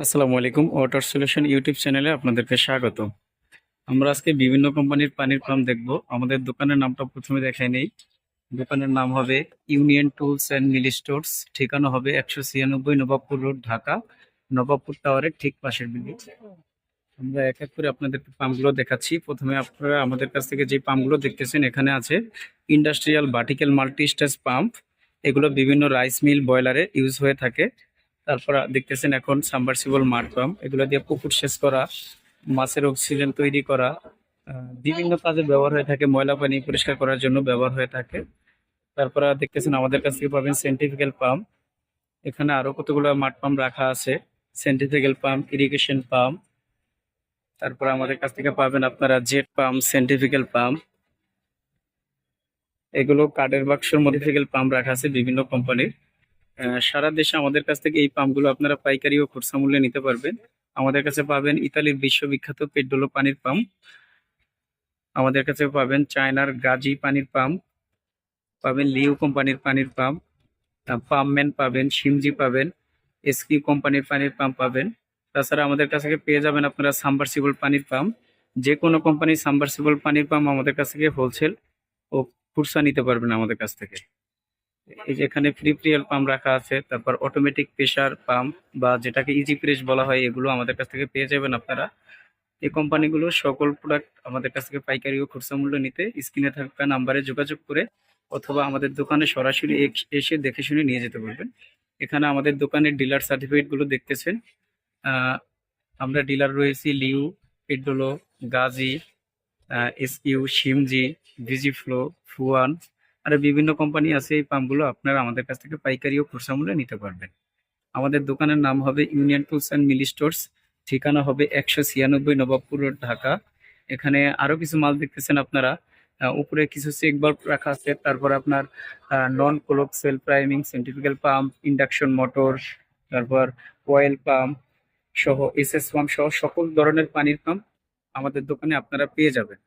আসসালামু আলাইকুম water solution YouTube চ্যানেলে আপনাদেরকে স্বাগত। আমরা আজকে বিভিন্ন কোম্পানির পানির পাম্প দেখব। আমাদের দোকানের নামটা প্রথমে দেখাই নেই। দোকানের নাম হবে union tools and mill stores ঠিকানা হবে একশো ছিয়ানব্বই নবাবপুর রোড, ঢাকা, নবাবপুর টাওয়ারের ঠিক পাশের বিল্ডিং আমরা এক এক করে আপনাদেরকে পাম্পগুলো দেখাচ্ছি। প্রথমে আপনারা আমাদের কাছ থেকে যে পাম্পগুলো দেখতেছেন, এখানে আছে industrial vertical multi stage pump এগুলো বিভিন্ন রাইস মিল বয়লারে ইউজ হয়ে থাকে। তারপর দেখতেছেন এখন সাবমার্সিবল মাঠ পাম্প এগুলো দিয়ে পুকুর সেচ করা, মাছের অক্সিজেন তৈরি করা বিভিন্ন কাজে ব্যবহার হয়ে থাকে, ময়লা পানি পরিষ্কার করার জন্য ব্যবহার হয়ে থাকে। তারপর দেখতেছেন আমাদের কাছ থেকে পাবেন সেন্টিফিক্যাল পাম্প এখানে আরও কতগুলো মাঠ পাম্প রাখা আছে। সেন্টিফিক্যাল পাম্প ইরিগেশন পাম্প তারপর আমাদের কাছ থেকে পাবেন আপনারা জেট পাম্প সেন্টিফিক্যাল পাম্প এগুলো কাঠের বাক্সের মডিফিক্যাল পাম্প রাখা আছে বিভিন্ন কোম্পানির সারা দেশে আমাদের কাছ থেকে এই পাম্পগুলো আপনারা পাইকারি ও খুচরা মূল্যে নিতে পারবেন। আমাদের কাছে পাবেন ইতালির বিশ্ববিখ্যাত পেড্রোলো পানির পাম্প। আমাদের কাছে পাবেন চায়নার গাজি পানির পাম্প, পাবেন লিউ কোম্পানির পানির পাম্প পাম্পম্যান পাবেন সিমজি পাবেন, এসকিউ কোম্পানির পানির পাম্প পাবেন। তাছাড়া আমাদের কাছ থেকে পেয়ে যাবেন আপনারা সাবমার্সিবল পানির পাম্প। যে কোনো কোম্পানির সাবমার্সিবল পানির পাম্প আমাদের কাছ থেকে হোলসেল ও খুচরা নিতে পারবেন আমাদের কাছ থেকে। এই যে এখানে ফ্রি প্রিয়াল পাম্প রাখা আছে, তারপর অটোমেটিক প্রেসার পাম্প বা যেটাকে ইজি প্রেস বলা হয়, এগুলো আমাদের কাছ থেকে পেয়ে যাবেন আপনারা। এই কোম্পানিগুলো সকল প্রোডাক্ট আমাদের কাছ থেকে পাইকারি ও খুচরা মূল্য নিতে স্ক্রিনে থাকা নাম্বারে যোগাযোগ করে অথবা আমাদের দোকানে সরাসরি এস- দেখে শুনে নিয়ে যেতে পারবেন। এখানে আমাদের দোকানের ডিলার সার্টিফিকেটগুলো দেখতেছেন। আমরা ডিলার রয়েছি লিউ পেড্রোলো গাজি এসকিউ সিমজি ভিজি ফ্লো ফুয়ান আর বিভিন্ন কোম্পানি আছে এই পাম্পগুলো আপনারা আমাদের কাছ থেকে পাইকারি ও খুচরা মূল্যে নিতে পারবেন। আমাদের দোকানের নাম হবে union tools and mill stores ঠিকানা হবে একশো ছিয়ানব্বই নবাবপুর রোড, ঢাকা। এখানে আরও কিছু মাল দেখতেছেন আপনারা। উপরে কিছু চেক বাল্ব রাখা আছে, তারপর আপনার non clog self priming centrifugal pump induction motor তারপর অয়েল পাম্প সহ এসএস পাম্প সহ সকল ধরনের পানির পাম্প আমাদের দোকানে আপনারা পেয়ে যাবেন।